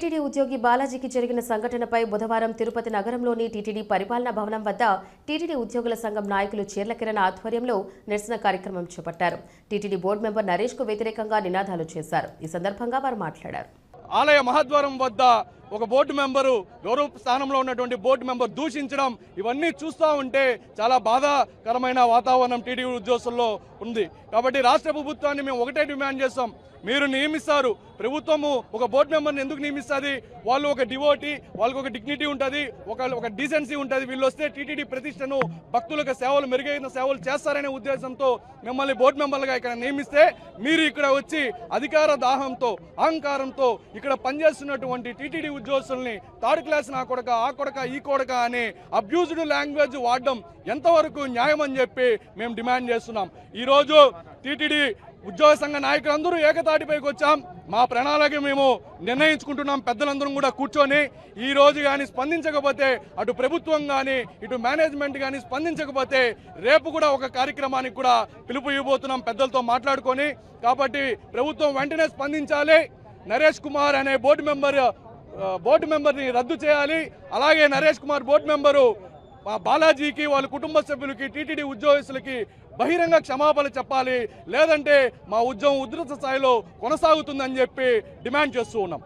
TTD ఉద్యోగి బాలాజీకి జరిగిన సంఘటనపై బుధవారం తిరుపతి నగరంలోని టీటీడీ పరిపాలనా భవనం వద్ద టీటీడీ ఉద్యోగుల సంఘం నాయకులు చీర్లకిరణ్ ఆధ్వర్యంలో నిరసన కార్యక్రమం చేపట్టారు. టీటీడీ బోర్డు మెంబర్ నరేష్కు వ్యతిరేకంగా నినాదాలు చేశారు. ఈ సందర్భంగా వారు మాట్లాడారు. ఆలయ మహద్వారం వద్ద ఒక బోర్డు మెంబరు గౌరవ స్థానంలో ఉన్నటువంటి బోర్డు మెంబర్ దూషించడం ఇవన్నీ చూస్తూ ఉంటే చాలా బాధాకరమైన వాతావరణం టీడీ ఉద్యోగుల్లో ఉంది. కాబట్టి రాష్ట్ర ప్రభుత్వాన్ని మేము ఒకటే డిమాండ్ చేస్తాం. మీరు నియమిస్తారు. ప్రభుత్వము ఒక బోర్డు మెంబర్ని ఎందుకు నియమిస్తుంది? వాళ్ళు ఒక డివోటీ వాళ్ళకి ఒక డిగ్నిటీ ఉంటుంది ఒక ఒక డీసెన్సీ ఉంటుంది. వీళ్ళు వస్తే టీటీడీ ప్రతిష్టను భక్తులకు సేవలు మెరుగైన సేవలు చేస్తారనే ఉద్దేశంతో మిమ్మల్ని బోర్డు మెంబర్లుగా ఇక్కడ నియమిస్తే మీరు ఇక్కడ వచ్చి అధికార దాహంతో అహంకారంతో ఇక్కడ పనిచేస్తున్నటువంటి టీటీడీ ఉద్యోగస్తుల్ని థర్డ్ క్లాస్ నా కొడక ఆ కొడక ఈ కొడక అనే అబ్యూజ్డ్ లాంగ్వేజ్ వాడడం ఎంతవరకు న్యాయం అని చెప్పి మేము డిమాండ్ చేస్తున్నాం. ఈరోజు టీటీడీ ఉద్యోగ సంఘ నాయకులందరూ ఏకతాటిపైకి వచ్చాం. మా ప్రణాళిక మేము నిర్ణయించుకుంటున్నాం. పెద్దలందరం కూడా కూర్చొని ఈ రోజు కానీ స్పందించకపోతే అటు ప్రభుత్వం కానీ ఇటు మేనేజ్మెంట్ కానీ స్పందించకపోతే రేపు కూడా ఒక కార్యక్రమానికి కూడా పిలుపు ఇవ్వబోతున్నాం పెద్దలతో మాట్లాడుకొని. కాబట్టి ప్రభుత్వం వెంటనే స్పందించాలి. నరేష్ కుమార్ అనే బోర్డు మెంబర్ బోర్డు మెంబర్ని రద్దు చేయాలి. అలాగే నరేష్ కుమార్ బోర్డు మెంబరు బాలాజీకి వాళ్ళ కుటుంబ సభ్యులకి టీటీడీ ఉద్యోగస్తులకి బహిరంగ క్షమాపణ చెప్పాలి. లేదంటే మా ఉద్యమం ఉధృత స్థాయిలో కొనసాగుతుందని చెప్పి డిమాండ్ చేస్తూ ఉన్నాం.